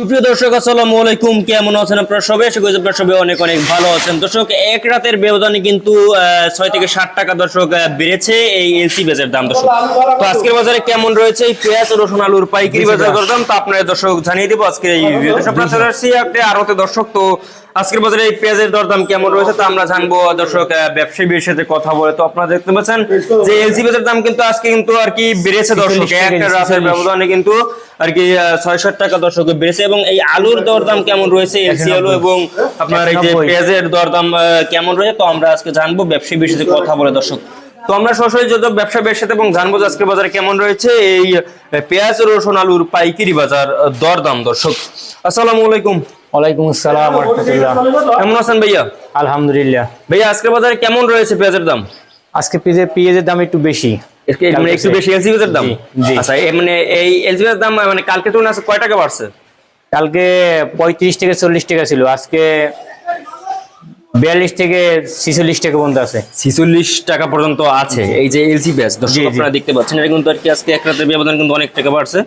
সুপ্রিয় দর্শক আসসালামু আলাইকুম। কেমন আছেন আপনারা সবাই? আশা করি আপনারা সবাই অনেক অনেক ভালো আছেন। দর্শক এক রাতের ব্যবধানে কিন্তু ছয় থেকে ষাট টাকা দর্শক বেড়েছে এই এলসি বেজের দাম। দর্শক তো আজকের বাজারে কেমন রয়েছে? এই পেঁয়াজ রসুন আলুর পাইকারি বাজার দরদাম তো আপনাদের দর্শক জানিয়ে দেবো আজকের এই আপনারা চলে আসছি আপনি আরতে দর্শক তো আজকের বাজারে এই পেঁয়াজের দরদাম কেমন রয়েছে তো আমরা জানব দর্শক আহ, ব্যবসায়ীদের সাথে কথা বলে। তো আপনারা দেখতে পাচ্ছেন যে এলসি বেজের দাম কিন্তু আজকে কিন্তু আর কি বেড়েছে দর্শক একটা রাতের ব্যবধানে কিন্তু আর কি ছয় ষাট টাকা দর্শক বেড়েছে এবং এই আলুর দরদাম কেমন রয়েছে এলসি আলু এবং আপনার এই যে পেঁয়াজের দরদাম কেমন রয়েছে তো আমরা আজকে জানব ব্যবসায়ী কথা বলে দর্শক। তো আমরা সরাসরি যত ব্যবসা সাথে এবং জানব বাজারে কেমন রয়েছে এই পেঁয়াজ রসুন আলুর পাইকারি বাজার দরদাম দর্শক। আসসালামু আলাইকুম। ওয়ালাইকুম আসসালাম রহমতুল্লাহ কেমন আছেন ভাইয়া? আলহামদুলিল্লাহ। ভাইয়া আজকের বাজারে কেমন রয়েছে পেঁয়াজের দাম? আজকে পেঁয়াজের পেঁয়াজের দাম একটু বেশি। মানে একটু বেশি পেঁয়াজের দাম। আচ্ছা মানে এই দাম মানে কালকে তুলনায় আজকে কয় টাকা বাড়ছে? কালকে পঁয়ত্রিশ থেকে চল্লিশ টাকা ছিল আজকে বিয়াল্লিশ থেকে ছিচল্লিশ টাকা পর্যন্ত আছে। ছিচল্লিশ টাকা পর্যন্ত আছে এই যে এলসি দর্শক। আপনারা দেখতে পাচ্ছেন এটা কিন্তু আর কি আজকে এক রাতের ব্যবধান কিন্তু অনেক টাকা বাড়ছে।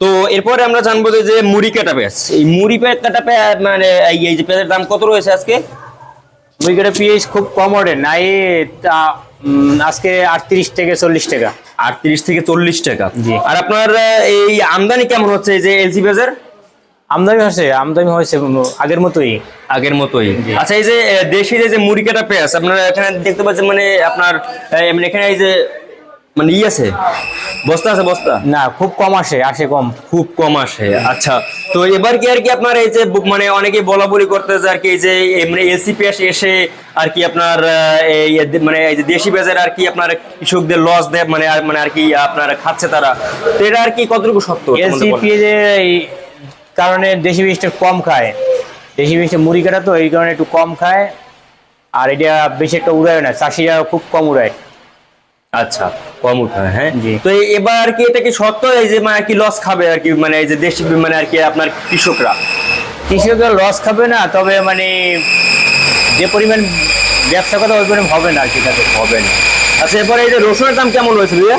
তো এরপরে আমরা জানব যে মুড়ি কাটা পেঁয়াজ। এই মুড়ি পেঁয়াজ কাটা পেঁয়াজ মানে এই- যে পেঁয়াজের দাম কত রয়েছে আজকে? উইকেটে পেঁয়াজ খুব কম ওঠে নাই আজকে আটত্রিশ থেকে চল্লিশ টাকা। আটত্রিশ থেকে চল্লিশ টাকা। আর আপনার এই আমদানি কেমন হচ্ছে এই যে এলসি পেঁয়াজের আমদানি হয়েছে আমদানি হয়েছে আগের মতোই। আগের মতোই। আচ্ছা এই যে দেশি যে মুরগিটা মুড়ি কাটা পেঁয়াজ আপনারা এখানে দেখতে পাচ্ছেন মানে আপনার মানে এখানে এই যে মানে ই আছে? বস্তা আছে বস্তা? না খুব কম আসে আসে কম। খুব কম আসে আচ্ছা। তো এবার কি আর কি আপনার এই যে মানে অনেকে বলা বলি করতেছে আর কি যে মানে এলসিপিএস এসে আর কি আপনার এই মানে এই যে দেশি বাজার আর কি আপনার কৃষকদের লস দেয় মানে মানে আর কি আপনার খাচ্ছে তারা। তো এটা আর কি কতটুকু সত্য এলসি পেঁয়াজের এই কারণে দেশি বীজটা কম খায়। দেশি বীজটা মুড়ি কাটা তো এই কারণে একটু কম খায়। আর এটা বেশি একটা উড়ায় না চাষিরা খুব কম উড়ায়। আচ্ছা। কম উঠায় হ্যাঁ? তো এবার আর কি এটা কি সত্য? এই যে মানে কি লস খাবে আর কি মানে এই যে দেশি মানে আর কি আপনার কৃষকরা? কৃষকরা লস খাবে না তবে মানে যে পরিমাণ ব্যবসা কথা ওই পরিমাণ হবে না আর কি তাদের হবে না। আচ্ছা এবার এই যে রসুনের দাম কেমন রয়েছে ভাইয়া?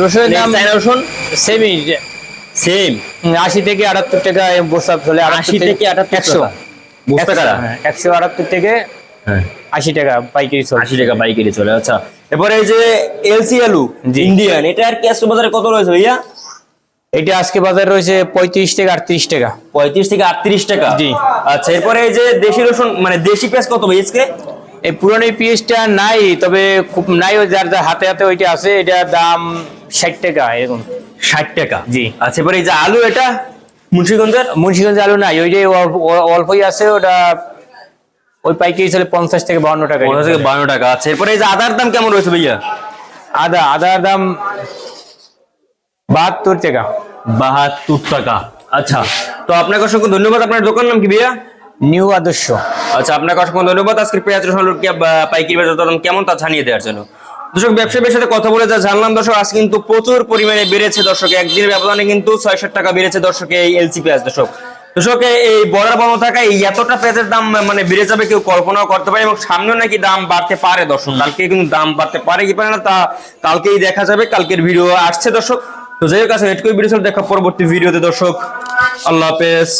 রসুনের দাম রসুন? সেমই সেম আশি থেকে আটাত্তর টাকা বস্তা চলে আশি থেকে আটাত্তর একশো। বস্তা হ্যাঁ, একশো আটাত্তর থেকে হ্যাঁ। আশি টাকা পাইকারি চলে। আশি টাকা বাইকেরই চলে আচ্ছা। এবারে এই যে এলসি আলু ইন্ডিয়ান এটা আর ক্যাশ বাজারে কত রয়েছে ভাইয়া? এটা আজকে বাজার রয়েছে পঁয়ত্রিশ থেকে আটত্রিশ টাকা। পঁয়ত্রিশ থেকে আটত্রিশ টাকা। জি। আচ্ছা এরপরে এই যে দেশি রসুন মানে দেশি পেঁয়াজ কত ভাই আজকে? এই পুরানো পিএসটা নাই তবে খুব নাই যার যার হাতে হাতে ওইটা আছে এটা দাম ষাট টাকা এরকম। ষাট টাকা। জি। আচ্ছা এবারে এই যে আলু এটা মুন্সিগঞ্জের? মুন্সিগঞ্জ আলু নাই ওই যে অল্পই আছে ওটা ওই পাইকারি চলে পঞ্চাশ থেকে বাউন্ন টাকা পনেরো থেকে বান্ন টাকা। আচ্ছা এরপরে এই যে আদার দাম কেমন রয়েছে ভাইয়া? আদা আদার দাম বাহাত্তর টাকা। বাহাত্তর টাকা। আচ্ছা তো আপনাকে অসংখ্য ধন্যবাদ। আপনার দোকান নাম কি ভাইয়া? নিউ আদর্শ। আচ্ছা আপনাকে অসংখ্য ধন্যবাদ। আজকের পেঁয়াজ রসুন পাইকারি বাজার দর কেমন তা জানিয়ে দেওয়ার জন্য। দর্শক ব্যবসায়ীর সাথে কথা বলে যা জানলাম দর্শক আজ কিন্তু প্রচুর পরিমাণে বেড়েছে দর্শক। একদিনের ব্যবধানে কিন্তু ছয় টাকা বেড়েছে দর্শকে এই এলসি পেঁয়াজ দর্শক। দর্শক এই বর্ডার বন্ধ থাকা এই এতটা পেঁয়াজের দাম মানে বেড়ে যাবে কেউ কল্পনাও করতে পারে এবং সামনেও নাকি দাম বাড়তে পারে দর্শক। কালকে কিন্তু দাম বাড়তে পারে কি পারে না তা কালকেই দেখা যাবে কালকের ভিডিও আসছে দর্শক। তো যাই হোক আছে এটুকুই ভিডিও দেখা পরবর্তী ভিডিওতে দর্শক। আল্লাহ হাফেজ।